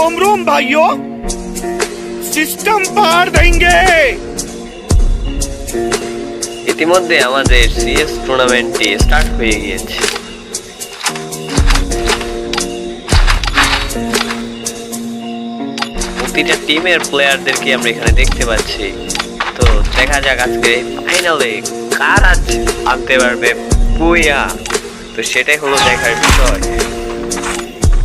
भाइयों सिस्टम पार देंगे ইতিমধ্যে আমাদের সিএস টুর্নামেন্টটি স্টার্ট হয়ে গিয়েছে প্রতিটা টিমের প্লেয়ারদেরকে আমরা এখানে দেখতে পাচ্ছি তো দেখা যাক আজকে ফাইনালে কার আজ আনতে পারবে পুইয়া তো সেটাই হলো দেখার বিষয়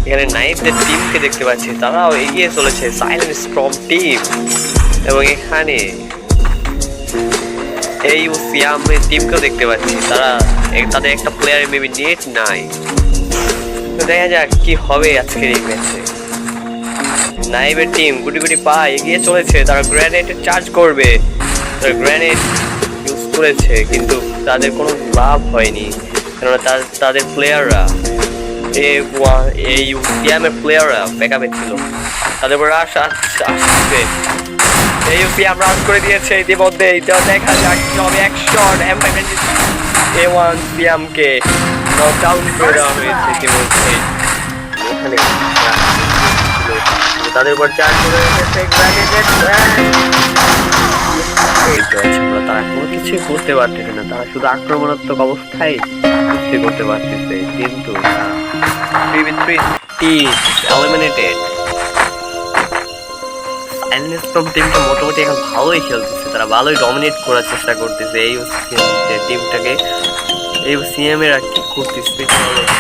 এখানে নাইফদের টিমকে দেখতে পাচ্ছি। তারাও এগিয়ে চলেছে সাইলেন্ট স্ট্রং টিম এবং এখানে এই সিয়ামের টিমকেও দেখতে পাচ্ছি। তারা তাদের একটা প্লেয়ারের মেবি নেট নাই। তো দেখা যাক কি হবে আজকের এই ম্যাচে নাইবের টিম গুটি গুটি পা এগিয়ে চলেছে, তারা গ্রেনেড চার্জ করবে। তারা গ্রেনেড ইউজ করেছে, কিন্তু তাদের কোনো লাভ হয়নি। কেননা তাদের প্লেয়াররা এই সিয়ামের প্লেয়াররা ব্যাকআপে ছিল। তাদের উপর রাশ আসছে এই ইউপি আমরা করে দিয়েছে ইতিমধ্যে। দেখা যাক হবে। এক শট এ ওয়ান সিয়ামকে নক আউট করে দেওয়া হয়েছে ইতিমধ্যে। এখানে তাদের উপর চার্জ করে তারা কোনো কিছুই করতে পারতেছে না। তারা শুধু আক্রমণাত্মক অবস্থায় কিছুই করতে পারতেছে। কিন্তু টিমটা মোটামুটি এখন ভালোই খেলতেছে। তারা ভালোই ডমিনেট করার চেষ্টা করতেছে। এই টিমটাকে এই সিএম এরা কি করতেছে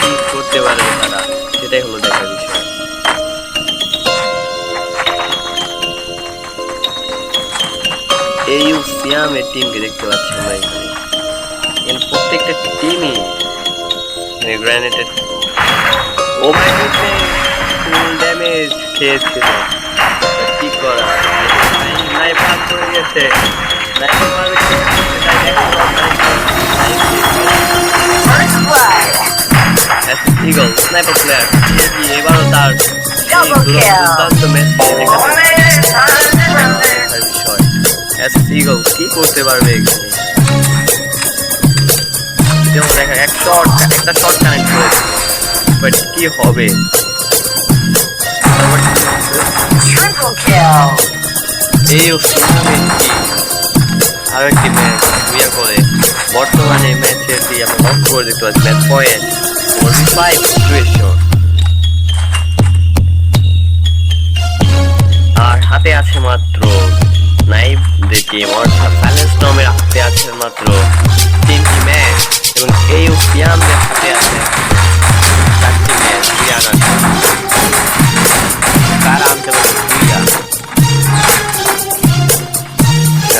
কি করতে পারবে তারা? সেটাই হলো দেখার বিষয়। এই সিয়াম এর টিমকে দেখতে পাচ্ছি আমরা এখানে। এর প্রত্যেকটা টিমই গ্রানেটেড ও মাই ফুল ড্যামেজ খেয়েছিল। কি করা? নাই পাস করে গেছে। নাই ইগল স্নাইপার প্লেয়ার এবারও তার দুর্দান্ত ম্যাচ করতে পারবে এখানে। যেমন দেখা এক শট একটা শট কানেক্ট করেছে। বাট কি হবে? এই আরও একটি ম্যাচ বিয়ে করে। বর্তমানে ম্যাচের দিয়ে আমরা লক্ষ্য করে দেখতে পাচ্ছি match point forty five situation আর হাতে আছে মাত্র নাইফ দেখি অর্থাৎ সাইলেন্স টমের হাতে আছে মাত্র তিনটি ম্যাচ এবং এই সিয়ামদের হাতে আছে চারটি ম্যাচ আনতে পারে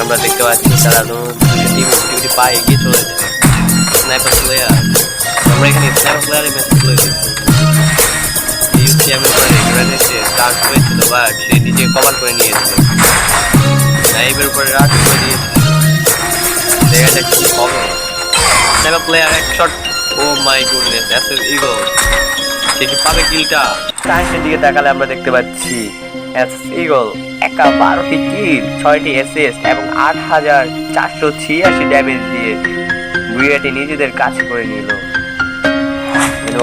আমরা দেখতে পাচ্ছি, তারা টিম দুটি পা এগিয়ে চলেছে স্নাইপার প্লেয়ার আমরা এখানে স্নাইপার প্লেয়ারের ম্যাচ তুলে দিচ্ছি ইউসি আমি উপরে গ্রেনেডে চার্জ হয়েছিল বাট সে নিজে কভার করে নিয়েছে। নাইবের উপরে রাশ করে দিয়েছে দেখা যাক কি হবে। স্নাইপার প্লেয়ার এক shot oh my goodness S S ego সে কি পাবে কিলটা? টাইমের দিকে তাকালে আমরা দেখতে পাচ্ছি এস ইগল একা বারোটি কিল ছয়টি অ্যাসিস্ট এবং আট হাজার চারশো ছিয়াশি ড্যামেজ দিয়ে বুয়েটি নিজেদের কাছে করে নিল।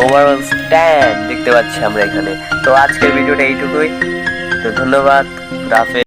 ওভারঅল স্ট্যান্ড দেখতে পাচ্ছি আমরা এখানে। তো আজকের ভিডিওটা এইটুকুই। তো ধন্যবাদ। রাফে